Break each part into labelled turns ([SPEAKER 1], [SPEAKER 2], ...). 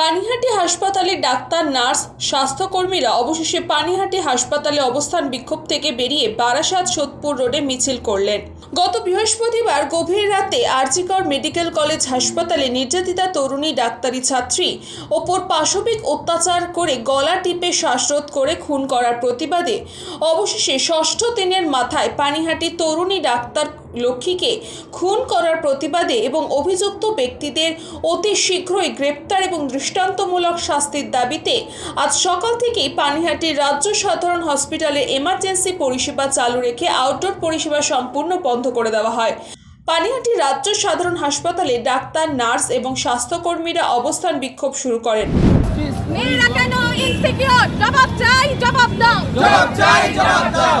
[SPEAKER 1] পানিহাটি হাসপাতালে doctor, nurse, স্বাস্থ্যকর্মীরা অবশেষে পানিহাটি হাসপাতালে অবস্থান বিক্ষোভ থেকে বেরিয়ে বারাসাত সোদপুর রোডে মিছিল করলেন। গত বৃহস্পতিবার গভীর রাতে আরজিকর মেডিকেল কলেজ হাসপাতালে নির্যাতিতা তরুণী ডাক্তারি ছাত্রী ওপর পাশবিক অত্যাচার করে গলা টিপে শ্বাসরোধ করে খুন করার প্রতিবাদে অবশেষে ষষ্ঠ দিনের মাথায় পানিহাটি তরুণী ডাক্তার লক্ষ্মীকে খুন করার প্রতিবাদে এবং অভিযুক্ত ব্যক্তিদের অতি শীঘ্রই গ্রেপ্তার এবং দৃষ্টান্তমূলক শাস্তির দাবিতে আজ সকাল থেকেই পানিহাটির রাজ্য সাধারণ হসপিটালে এমার্জেন্সি পরিষেবা চালু রেখে আউটডোর পরিষেবা সম্পূর্ণ বন্ধ করে দেওয়া হয়। পানিহাটি রাজ্য সাধারণ হাসপাতালে ডাক্তার নার্স এবং স্বাস্থ্যকর্মীরা অবস্থান বিক্ষোভ শুরু করেন।
[SPEAKER 2] মেয়েরা কেন ইনসিকিউর জবাব চাই জবাব দাও।
[SPEAKER 3] জবাব চাই জবাব দাও।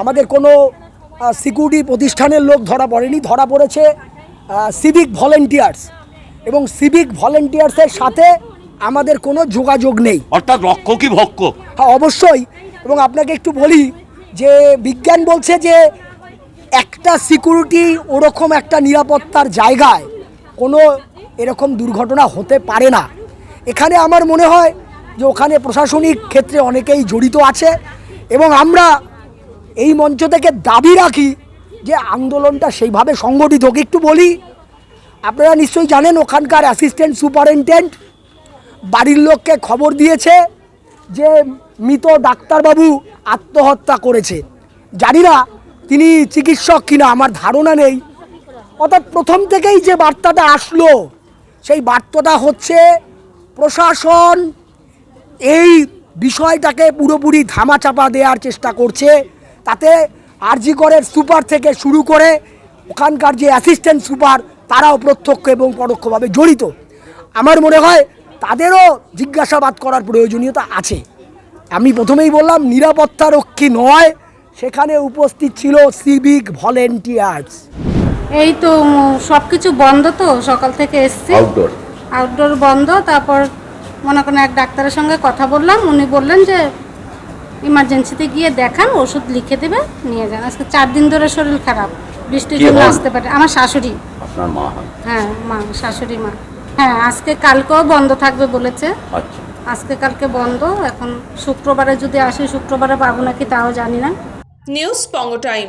[SPEAKER 4] আমাদের কোনো সিকিউরিটি প্রতিষ্ঠানের লোক ধরা পড়েনি ধরা পড়েছে সিভিক ভলেন্টিয়ার্স এবং সিভিক ভলেন্টিয়ার্সের সাথে আমাদের কোনো যোগাযোগ নেই।
[SPEAKER 5] অর্থাৎ রক্ষ কি ভক্ষ?
[SPEAKER 4] হ্যাঁ অবশ্যই। এবং আপনাকে একটু বলি যে বিজ্ঞান বলছে যে একটা সিকিউরিটি ওরকম একটা নিরাপত্তার জায়গায় কোনো এরকম দুর্ঘটনা হতে পারে না। এখানে আমার মনে হয় যে ওখানে প্রশাসনিক ক্ষেত্রে অনেকেই জড়িত আছে। এবং আমরা এই মঞ্চ থেকে দাবি রাখি যে আন্দোলনটা সেইভাবে সংগঠিত হোক। একটু বলি, আপনারা নিশ্চয়ই জানেন ওখানকার অ্যাসিস্ট্যান্ট সুপারিনটেন্ডেন্ট বাড়ির লোককে খবর দিয়েছে যে মৃত ডাক্তারবাবু আত্মহত্যা করেছে। জানি না তিনি চিকিৎসক কিনা, আমার ধারণা নেই। অর্থাৎ প্রথম থেকেই যে বার্তাটা আসলো, সেই বার্তাটা হচ্ছে প্রশাসন এই বিষয়টাকে পুরোপুরি ধামাচাপা দেওয়ার চেষ্টা করছে। তাতে আরজি করের সুপার থেকে শুরু করে ওখানকার যে অ্যাসিস্ট্যান্ট সুপার তারাও প্রত্যক্ষ এবং পরোক্ষভাবে জড়িত। আমার মনে হয় তাদেরও জিজ্ঞাসাবাদ করার প্রয়োজনীয়তা আছে। আমি প্রথমেই বললাম নিরাপত্তা রক্ষী নয় সেখানে উপস্থিত ছিল সিভিক ভলেন্টিয়ার্স
[SPEAKER 6] এই তো সব কিছু বন্ধ তো সকাল থেকে এসছি।
[SPEAKER 5] আউটডোর
[SPEAKER 6] আউটডোর বন্ধ তারপর মনে করেন এক ডাক্তারের সঙ্গে কথা বললাম উনি বললেন যে ইমার্জেন্সিতে গিয়ে দেখান ওষুধ লিখে দেবে নিয়ে যান। আজকে চার দিন ধরে শরীর খারাপ বৃষ্টির জন্য আসতে পারে। আমার শাশুড়ি।
[SPEAKER 5] আপনার মা
[SPEAKER 6] হ্যাঁ? মা শাশুড়ি মা। হ্যাঁ আজকে কালকেও বন্ধ থাকবে বলেছে।
[SPEAKER 5] আচ্ছা।
[SPEAKER 6] আজকে কালকে বন্ধ এখন শুক্রবারে যদি আসে শুক্রবারে পাবো নাকি তাও জানি না।
[SPEAKER 1] নিউজ পঙ্গ টাইম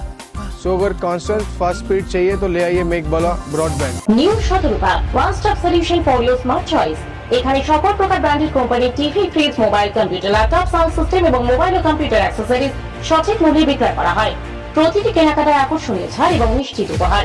[SPEAKER 7] सो अगर कांस्टेंट फास्ट स्पीड चाहिए तो ले आइए मेक वाला ब्रॉडबैंड
[SPEAKER 8] নিউ সতর্কতা one stop solution for your smart choice এখানে সকল প্রকার ব্র্যান্ডেড কোম্পানির TV fridge mobile computer laptop sound system এবং মোবাইল ও কম্পিউটার অ্যাক্সেসরিজ সঠিক মূল্যে বিক্রয় করা হয় প্রতিটি কেনাকাটায় আকর্ষণীয় ছাড় এবং নিশ্চিত উপহার